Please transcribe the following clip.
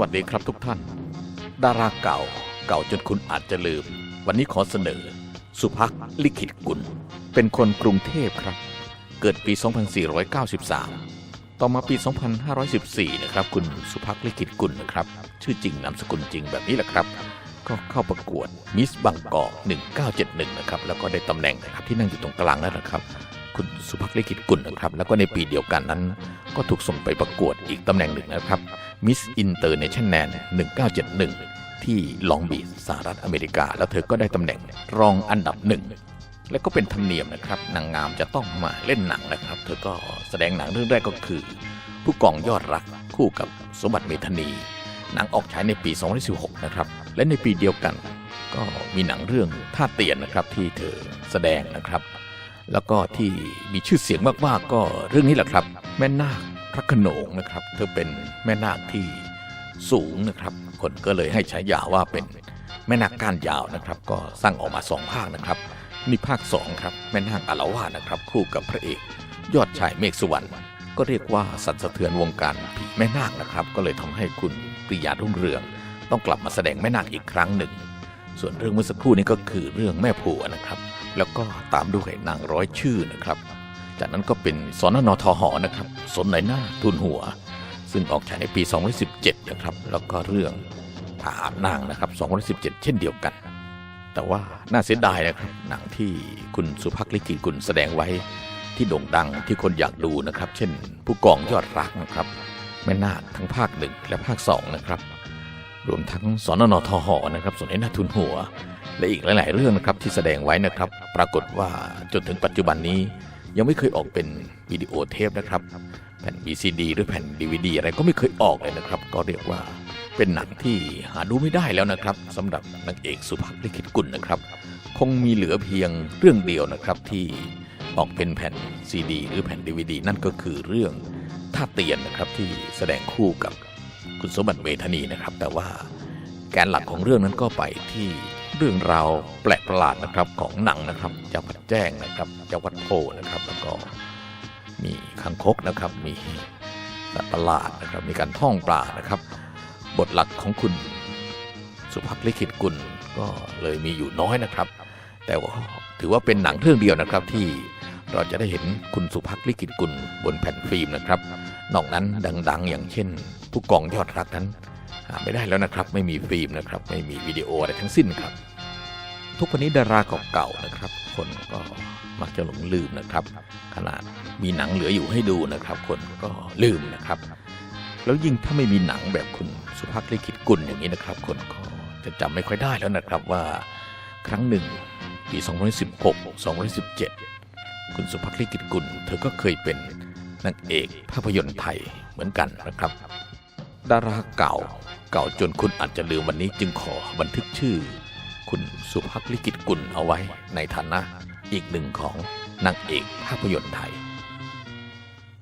วัสดีครับทุกท่าน ดาราเก่าเก่าจนคุณอาจจะลืม วันนี้ขอเสนอ สุภักลิขิตกุล เป็นคนกรุงเทพครับ เกิดปี 2493 ต่อมาปี 2514 นะครับ คุณสุภักลิขิตกุลนะครับ ชื่อจริงนามสกุลจริงแบบนี้แหละครับ ก็เข้าประกวดมิสบางกอก1971 นะครับ แล้วก็ได้ตำแหน่งนะครับที่นั่งอยู่ตรงกลางนั่นนะครับ คุณสุภักดิ์ลิขิตกุลนะครับ แล้วก็ในปีเดียวกันนั้น ก็ถูกส่งไปประกวดอีกตำแหน่งหนึ่งนะครับ Miss International 1971 ที่ลองบีชสหรัฐอเมริกา แล้วเธอก็ได้ตำแหน่งรองอันดับหนึ่งและก็เป็นธรรมเนียมนะครับ นางงามจะต้องมาเล่นหนังนะครับ เธอก็แสดงหนังเรื่องแรกก็คือ ผู้กองยอดรักคู่กับสมบัติเมธนีหนังออกฉายในปี 2016 นะครับ และในปีเดียวกัน ก็มีหนังเรื่องท่าเตียนนะครับที่เธอแสดงนะครับ แล้วก็ที่มีชื่อเสียงมากๆก็เรื่องนี้แหละครับ แม่นาคพระขนงนะครับ เธอเป็นแม่นาคที่สูงนะครับ คนก็เลยให้ฉายาว่าเป็นแม่นาคก้านยาวนะครับ ก็สร้างออกมาสองภาคนะครับนี่ภาคสองครับแม่นาคอารวาสนะครับ คู่กับพระเอก ยอดชายเมฆสุวรรณก็เรียกว่าสั่นสะเทือนวงการผีแม่นาคนะครับ ก็เลยทำให้คุณปริยารุ่งเรือง ต้องกลับมาแสดงแม่นาคอีกครั้งหนึ่ง ส่วนเรื่องเมื่อสักครู่นี้ก็คือเรื่องแม่ผัวนะครับ แล้วก็ตามด้วยนางร้อยชื่อนะครับ จากนั้นก็เป็นสนนทหอนะครับสนไหนหน้าทุนหัว ซึ่งออกฉายในปี 2017 นะครับ แล้วก็เรื่องผาอาบนางนะครับ 2017 เช่นเดียวกัน แต่ว่าน่าเสียดายนะครับ หนังที่คุณสุภักดิ์ลิขิตกุลแสดงไว้ที่โด่งดังที่คนอยากดูนะครับ เช่น ผู้กองยอดรักนะครับแม่นาคทั้งภาคหนึ่งและภาคสองนะครับ รวมทั้งสนนทหอนะครับส่วนในหน้าทุนหัว และอีกหลาย ๆ เรื่องนะครับที่แสดงไว้นะครับ ปรากฏว่าจนถึงปัจจุบันนี้ ยังไม่เคยออกเป็นวิดีโอเทปนะครับ แผ่น VCD หรือแผ่น DVD อะไรก็ไม่เคยออกเลยนะครับ ก็เรียกว่าเป็นหนังที่หาดูไม่ได้แล้วนะครับสำหรับนางเอกสุภาพลิขิตกุลนะครับ คงมีเหลือเพียงเรื่องเดียวนะครับที่ออกเป็นแผ่น CD หรือแผ่น DVD นั่นก็คือเรื่องท่าเตียนนะครับที่แสดงคู่กับ คุณสมบัติเวทนีนะครับ แต่ว่าแกนหลักของเรื่องนั้นก็ไปที่เรื่องราวแปลกประหลาดนะครับของหนังนะครับเจ้าพัดแจ้งนะครับเจ้าวัดโพนะครับ แล้วก็มีคังคกนะครับ มีสัตว์ประหลาดนะครับ มีการท่องปลานะครับ บทหลักของคุณสุภาพลิขิตกุลก็เลยมีอยู่น้อยนะครับ แต่ว่าถือว่าเป็นหนังเรื่องเดียวนะครับที่เราจะได้เห็นคุณสุภักลิขิตกุลบนแผ่นฟิล์มนะครับ นอกนั้นดังๆ อย่างเช่น ผู้กองยอดรักนั้นหาไม่ได้แล้วนะครับ ไม่มีฟิล์มนะครับ ไม่มีวิดีโออะไรทั้งสิ้นครับ ทุกวันนี้ดาราเก่าๆนะครับ คนก็มักจะหลงลืมนะครับ ขนาดมีหนังเหลืออยู่ให้ดูนะครับ คนก็ลืมนะครับ แล้วยิ่งถ้าไม่มีหนังแบบคุณสุภักดิ์ลิขิตกุลอย่างนี้นะครับ คนก็จะจำไม่ค่อยได้แล้วนะครับว่าครั้งหนึ่งปี 2016 2017 คุณสุภักดิ์ลิขิตกุลเธอก็เคยเป็น นางเอกภาพยนตร์ไทยเหมือนกันนะครับ ดาราเก่าเก่าจนคุณอาจจะลืมวันนี้จึงขอบันทึกชื่อ คุณสุภักลิกิตกุลเอาไว้ในฐานะอีกหนึ่งของนางเอกภาพยนตร์ไทย